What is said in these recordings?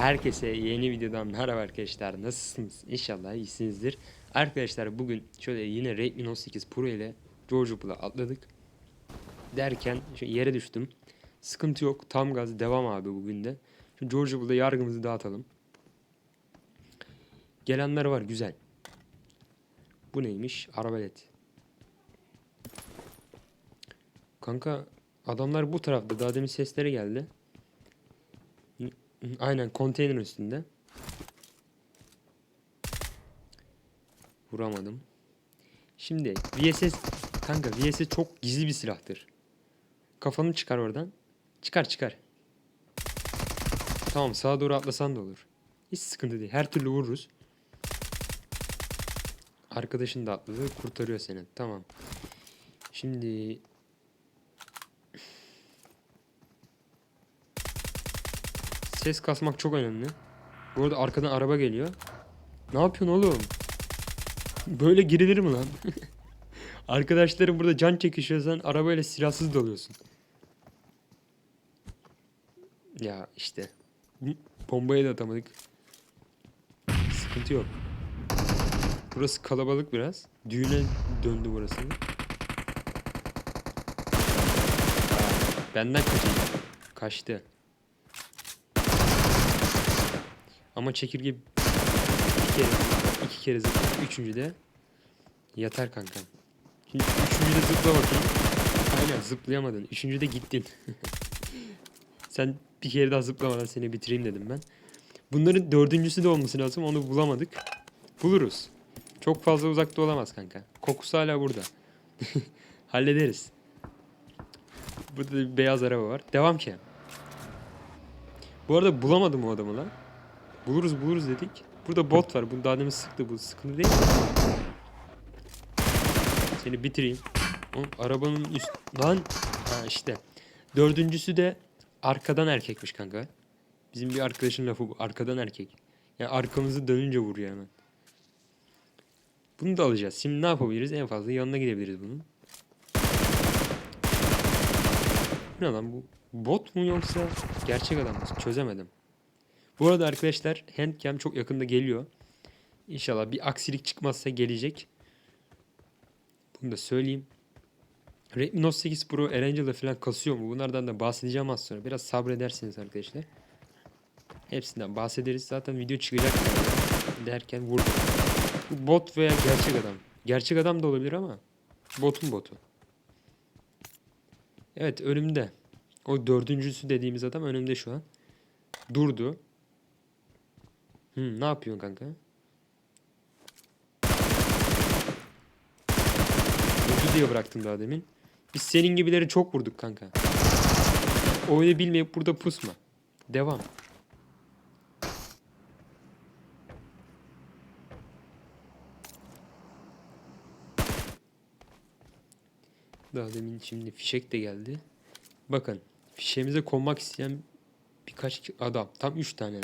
Herkese yeni videodan merhaba arkadaşlar. Nasılsınız? İnşallah iyisinizdir. Arkadaşlar bugün şöyle yine Redmi Note 8 Pro ile George Pool'a atladık. Derken yere düştüm. Sıkıntı yok. Tam gaz devam abi bugün de. Şu George Pool'da yargımızı dağıtalım. Gelenler var güzel. Bu neymiş? Arabalet. Kanka adamlar bu tarafta. Daha demin sesleri geldi. Aynen konteyner üstünde. Vuramadım. Şimdi VSS kanka VSS çok gizli bir silahtır. Kafanı çıkar oradan. Çıkar çıkar. Tamam sağa doğru atlasan da olur. Hiç sıkıntı değil. Her türlü vururuz. Arkadaşın da atladı. Kurtarıyor seni. Tamam. Şimdi Ses kasmak çok önemli. Bu arada arkadan araba geliyor. Ne yapıyorsun oğlum? Böyle girilir mi lan? Arkadaşlarım burada can çekişiyor sen arabayla silahsız dalıyorsun. Ya işte. Bombayı da atamadık. Sıkıntı yok. Burası kalabalık biraz. Düğüne döndü burası. Benden kaçıyor. Kaçtı. Ama çekirge iki kere, iki kere zıpladı. Üçüncü de yatar kankam. Şimdi üçüncü de zıpla bakayım. Aynen zıplayamadın. Üçüncü de gittin. Sen bir kere daha zıplamadan seni bitireyim dedim ben. Bunların dördüncüsü de olması lazım. Onu bulamadık. Buluruz. Çok fazla uzakta olamaz kanka. Kokusu hala burada. Hallederiz. Burada da bir beyaz araba var. Devam ki. Bu arada bulamadım o adamı lan. Buluruz buluruz dedik. Burada bot var. Bunu daha demin sıktı. Bu sıkıntı değil mi? Seni bitireyim. Oğlum, arabanın üst... Lan! Ha işte. Dördüncüsü de arkadan erkekmiş kanka. Bizim bir arkadaşın lafı bu. Arkadan erkek. Yani arkamızı dönünce vuruyor hemen. Bunu da alacağız. Şimdi ne yapabiliriz? En fazla yanına gidebiliriz bunun. Bu ne lan bu? Bot mu yoksa gerçek adam mı? Çözemedim. Bu arada arkadaşlar handcam çok yakında geliyor. İnşallah bir aksilik çıkmazsa gelecek. Bunu da söyleyeyim. Redmi Note 8 Pro Erangel'da falan kasıyor mu? Bunlardan da bahsedeceğim az sonra. Biraz sabredersiniz arkadaşlar. Hepsinden bahsederiz. Zaten video çıkacak derken vurdum. Bu bot veya gerçek adam. Gerçek adam da olabilir ama botun botu. Evet önümde. O dördüncüsü dediğimiz adam önümde şu an. Durdu. Hı, ne yapıyorsun kanka? Vurdu diye bıraktım daha demin. Biz senin gibileri çok vurduk kanka. Oyunu bilmeyip burada pusma. Devam. Daha demin şimdi fişek de geldi. Bakın fişeğimize konmak isteyen birkaç adam. Tam 3 tane.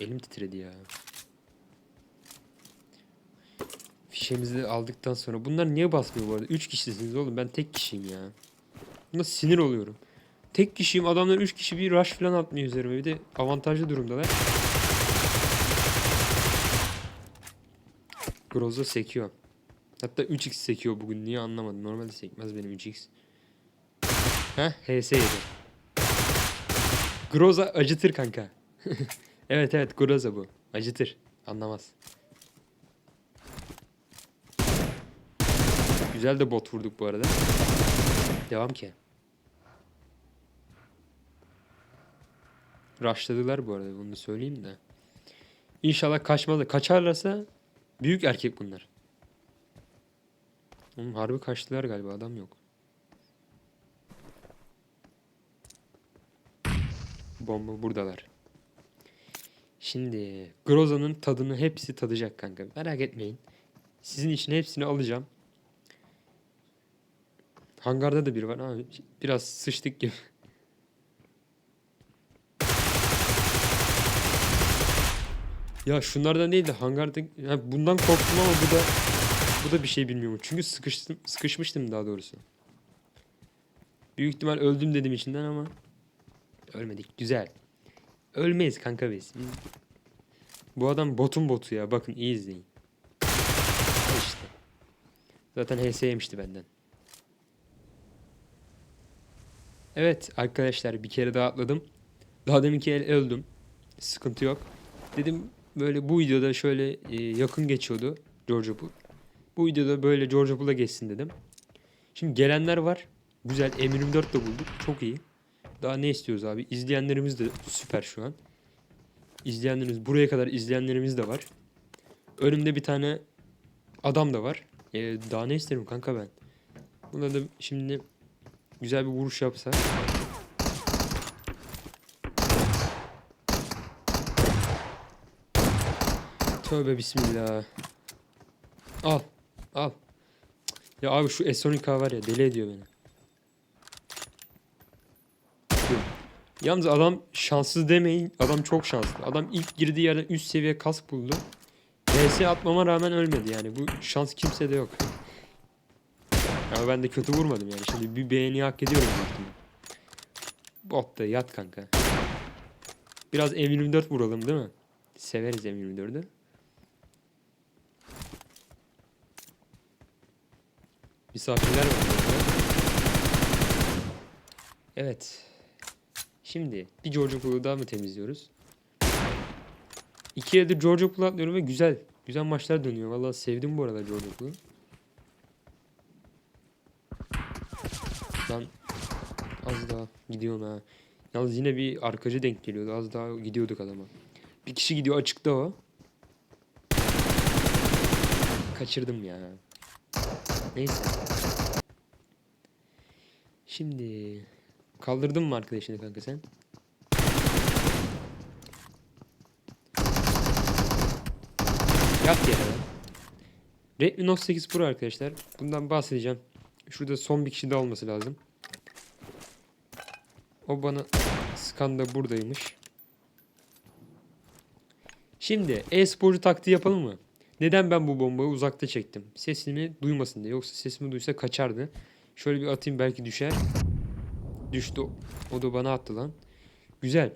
Elim titredi ya. Fişemizi aldıktan sonra bunlar niye basmıyor bu arada? 3 kişisiniz oğlum ben tek kişiyim ya. Buna sinir oluyorum. Tek kişiyim adamlar 3 kişi bir rush falan atmıyor üzerime. Bir de avantajlı durumdalar. Groza sekiyor. Hatta 3x sekiyor bugün. Niye anlamadım. Normalde sekmez benim 3x. Heh HS yedi. Groza acıtır kanka. evet evet Groza bu. Acıtır. Anlamaz. Güzel de bot vurduk bu arada. Devam ki. Rushladılar bu arada bunu söyleyeyim de. İnşallah kaçmalı. Kaçarlarsa büyük erkek bunlar. Oğlum harbi kaçtılar galiba adam yok. Bomba buradalar. Şimdi Groza'nın tadını hepsi tadacak kanka. Merak etmeyin. Sizin için hepsini alacağım. Hangarda da biri var ama biraz sıçtık gibi. Ya şunlardan değil de hangarda ya bundan korktum ama bu da bu da bir şey bilmiyorum. Çünkü sıkıştım sıkışmıştım daha doğrusu. Büyük ihtimal öldüm dedim içinden ama Ölmedik. Güzel. Ölmeyiz kanka biz... Bu adam botun botu ya. Bakın iyi izleyin. İşte. Zaten HS yemişti benden. Evet arkadaşlar bir kere daha atladım. Daha deminki el öldüm. Sıkıntı yok. Dedim böyle bu videoda şöyle e, yakın geçiyordu George Pool. Bu videoda böyle George Pool'a geçsin dedim. Şimdi gelenler var. Güzel M24 de bulduk. Çok iyi. Daha ne istiyoruz abi? İzleyenlerimiz de süper şu an. İzleyenlerimiz buraya kadar izleyenlerimiz de var. Önümde bir tane adam da var. E, daha ne isterim kanka ben? Buna da şimdi güzel bir vuruş yapsa. Tövbe bismillah. Al. Al. Ya abi şu S12K var ya deli ediyor beni. Yalnız adam şanssız demeyin. Adam çok şanslı. Adam ilk girdiği yerden üst seviye kask buldu. VS atmama rağmen ölmedi yani. Bu şans kimsede yok. Ama ben de kötü vurmadım yani. Şimdi bir beğeni hak ediyorum. Bot da yat kanka. Biraz M24 vuralım değil mi? Severiz M24'ü. Misafirler var. Evet. Şimdi bir George Pool'u daha mı temizliyoruz? İki elde George Pool'u atlıyorum ve güzel. Güzel maçlar dönüyor. Vallahi sevdim bu arada George Pool'u. Lan az daha gidiyorum ha. Yalnız yine bir arkacı denk geliyordu. Az daha gidiyorduk adama. Bir kişi gidiyor açıkta o. Kaçırdım ya. Neyse. Şimdi kaldırdın mı arkadaşını kanka sen? Yat yere. Redmi Note 8 Pro arkadaşlar. Bundan bahsedeceğim. Şurada son bir kişi daha olması lazım. O bana skan da buradaymış. Şimdi e-sporcu taktiği yapalım mı? Neden ben bu bombayı uzakta çektim? Sesimi duymasın diye. Yoksa sesimi duysa kaçardı. Şöyle bir atayım belki düşer. Düştü. O da bana attı lan. Güzel.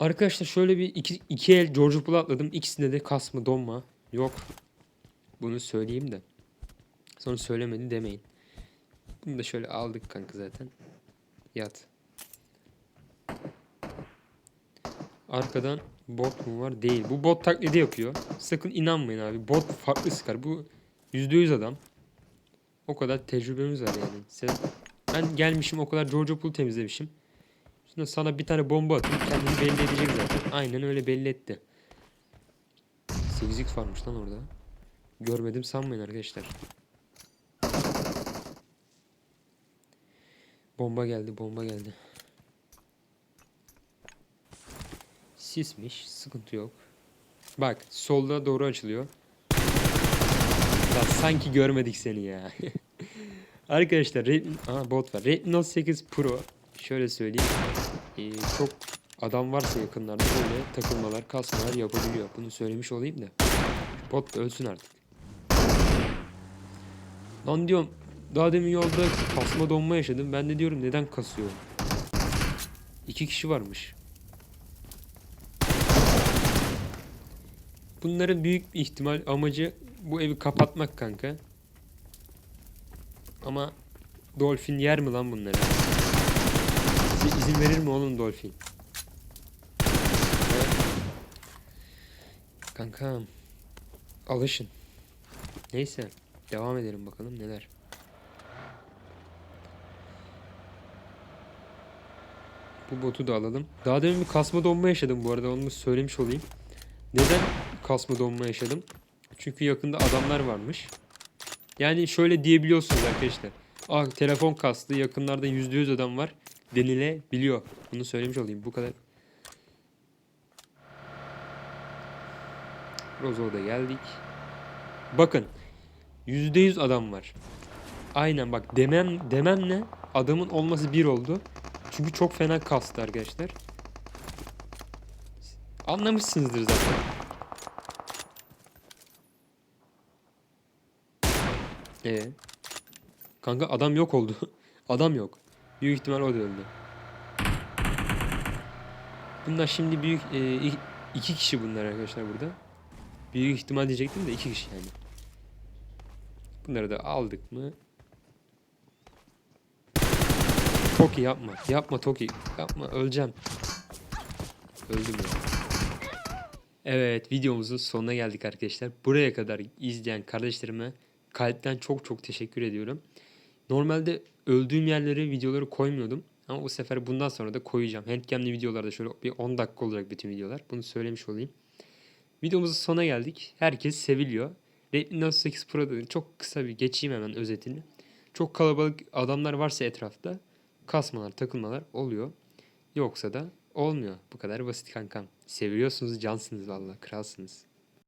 Arkadaşlar şöyle bir iki, iki el George Pool'a atladım. İkisinde de kasma donma yok. Bunu söyleyeyim de. Sonra söylemedi demeyin. Bunu da şöyle aldık kanka zaten. Yat. Arkadan bot mu var? Değil. Bu bot taklidi yapıyor. Sakın inanmayın abi. Bot farklı sıkar. Bu %100 adam. O kadar tecrübemiz var yani. Sen, ben gelmişim o kadar George Pool temizlemişim. Şimdi sana bir tane bomba atayım kendini belli edecek zaten. Aynen öyle belli etti. 8x varmış lan orada. Görmedim sanmayın arkadaşlar. Bomba geldi, bomba geldi. Sismiş, sıkıntı yok. Bak, solda doğru açılıyor. Lan sanki görmedik seni ya. Arkadaşlar, Redmi, Aha, bot var. Redmi Note 8 Pro. Şöyle söyleyeyim. Ee, çok adam varsa yakınlarda böyle takılmalar, kasmalar yapabiliyor. Bunu söylemiş olayım da. Bot da ölsün artık. Lan diyorum daha demin yolda kasma donma yaşadım. Ben de diyorum neden kasıyor? İki kişi varmış. Bunların büyük ihtimal amacı bu evi kapatmak kanka. Ama Dolphin yer mi lan bunları? Size izin verir mi oğlum Dolphin? Kankam. Alışın. Neyse. Devam edelim bakalım neler. Bu botu da alalım. Daha demin bir kasma donma yaşadım bu arada onu söylemiş olayım. Neden kasma donma yaşadım? Çünkü yakında adamlar varmış. Yani şöyle diyebiliyorsunuz arkadaşlar. Ah telefon kastı yakınlarda %100 adam var denilebiliyor. Bunu söylemiş olayım bu kadar. Rozo'da geldik. Bakın %100 adam var. Aynen bak demem dememle adamın olması bir oldu. Çünkü çok fena kastı arkadaşlar. Anlamışsınızdır zaten. Ee, kanka adam yok oldu. adam yok. Büyük ihtimal o da öldü. Bunlar şimdi büyük e, iki kişi bunlar arkadaşlar burada. Büyük ihtimal diyecektim de iki kişi yani. Bunları da aldık mı? Toki yapma. Yapma Toki. Yapma öleceğim. Öldüm ya. Evet videomuzun sonuna geldik arkadaşlar. Buraya kadar izleyen kardeşlerime kalpten çok çok teşekkür ediyorum. Normalde öldüğüm yerlere videoları koymuyordum. Ama bu sefer bundan sonra da koyacağım. Handcam'li videolarda şöyle bir 10 dakika olacak bütün videolar. Bunu söylemiş olayım. Videomuzun sonuna geldik. Herkes seviliyor. Redmi Note 8 Pro'da çok kısa bir geçeyim hemen özetini. Çok kalabalık adamlar varsa etrafta kasmalar, takılmalar oluyor. Yoksa da olmuyor. Bu kadar basit kankam. Seviyorsunuz, cansınız valla. Kralsınız.